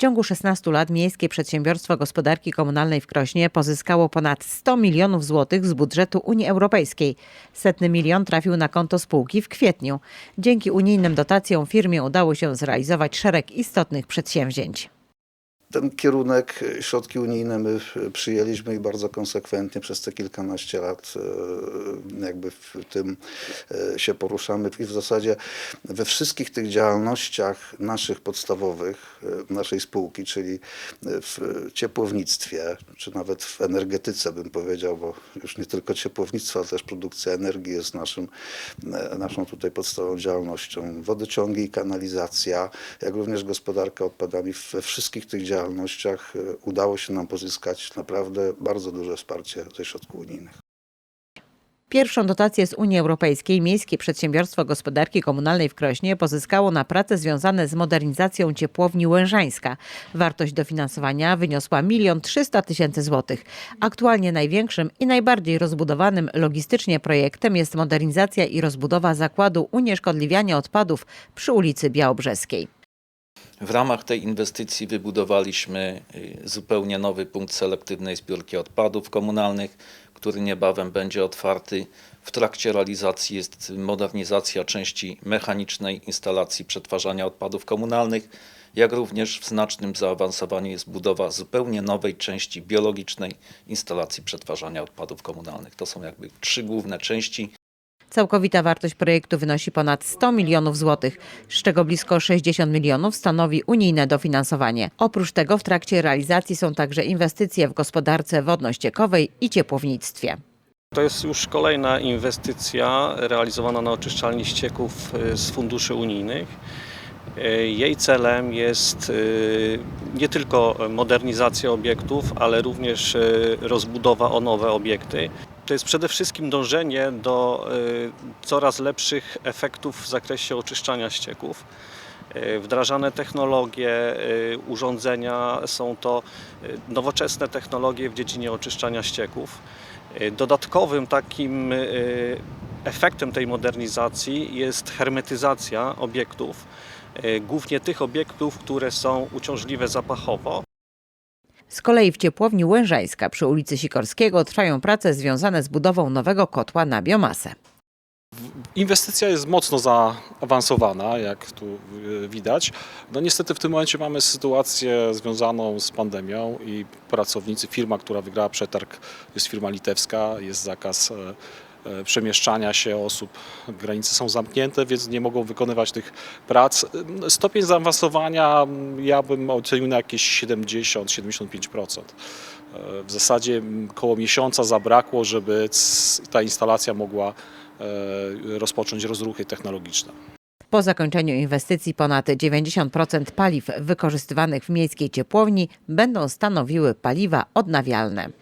ciągu 16 lat Miejskie Przedsiębiorstwo Gospodarki Komunalnej w Krośnie pozyskało ponad 100 milionów złotych z budżetu Unii Europejskiej. Setny milion trafił na konto spółki w kwietniu. Dzięki unijnym dotacjom firmie udało się zrealizować szereg istotnych przedsięwzięć. Ten kierunek, e, środki unijne my e, przyjęliśmy i bardzo konsekwentnie przez te kilkanaście lat e, jakby w tym się poruszamy i w zasadzie we wszystkich tych działalnościach naszych podstawowych, naszej spółki, czyli w ciepłownictwie, czy nawet w energetyce bym powiedział, bo już nie tylko ciepłownictwo, ale też produkcja energii jest naszym, naszą tutaj podstawową działalnością. Wodociągi i kanalizacja, jak również gospodarka odpadami. We wszystkich tych działalnościach e, udało się nam pozyskać naprawdę bardzo duże wsparcie ze środków unijnych. Pierwszą dotację z Unii Europejskiej Miejskie Przedsiębiorstwo Gospodarki Komunalnej w Krośnie pozyskało na prace związane z modernizacją ciepłowni Łężańska. Wartość dofinansowania wyniosła 1 300 tysięcy złotych. Aktualnie największym i najbardziej rozbudowanym logistycznie projektem jest modernizacja i rozbudowa zakładu unieszkodliwiania odpadów przy ulicy Białobrzeskiej. W ramach tej inwestycji wybudowaliśmy y, zupełnie nowy punkt selektywnej zbiórki odpadów komunalnych, który niebawem będzie otwarty. W trakcie realizacji jest modernizacja części mechanicznej instalacji przetwarzania odpadów komunalnych, jak również w znacznym zaawansowaniu jest budowa zupełnie nowej części biologicznej instalacji przetwarzania odpadów komunalnych. To są jakby trzy główne części. Całkowita wartość projektu wynosi ponad 100 milionów złotych, z czego blisko 60 milionów stanowi unijne dofinansowanie. Oprócz tego w trakcie realizacji są także inwestycje w gospodarce wodno-ściekowej i ciepłownictwie. To jest już kolejna inwestycja realizowana na oczyszczalni ścieków y, z funduszy unijnych. Y, Jej celem jest y, nie tylko modernizacja obiektów, ale również rozbudowa o nowe obiekty. To jest przede wszystkim dążenie do y, coraz lepszych efektów w zakresie oczyszczania ścieków. Y, Wdrażane technologie, y, urządzenia są to nowoczesne technologie w dziedzinie oczyszczania ścieków. Dodatkowym takim efektem tej modernizacji jest hermetyzacja obiektów, głównie tych obiektów, które są uciążliwe zapachowo. Z kolei w ciepłowni Łężańska przy ulicy Sikorskiego trwają prace związane z budową nowego kotła na biomasę. Inwestycja jest mocno zaawansowana, jak tu y, widać. No niestety w tym momencie mamy sytuację związaną z pandemią i pracownicy, firma, która wygrała przetarg, jest firma litewska, jest zakaz e, e, przemieszczania się osób, granice są zamknięte, więc nie mogą wykonywać tych prac. Stopień zaawansowania mm, ja bym ocenił na jakieś 70-75%. E, W zasadzie mm, koło miesiąca zabrakło, żeby ta instalacja mogła e, rozpocząć rozruchy technologiczne. Po zakończeniu inwestycji ponad 90% paliw wykorzystywanych w miejskiej ciepłowni będą stanowiły paliwa odnawialne.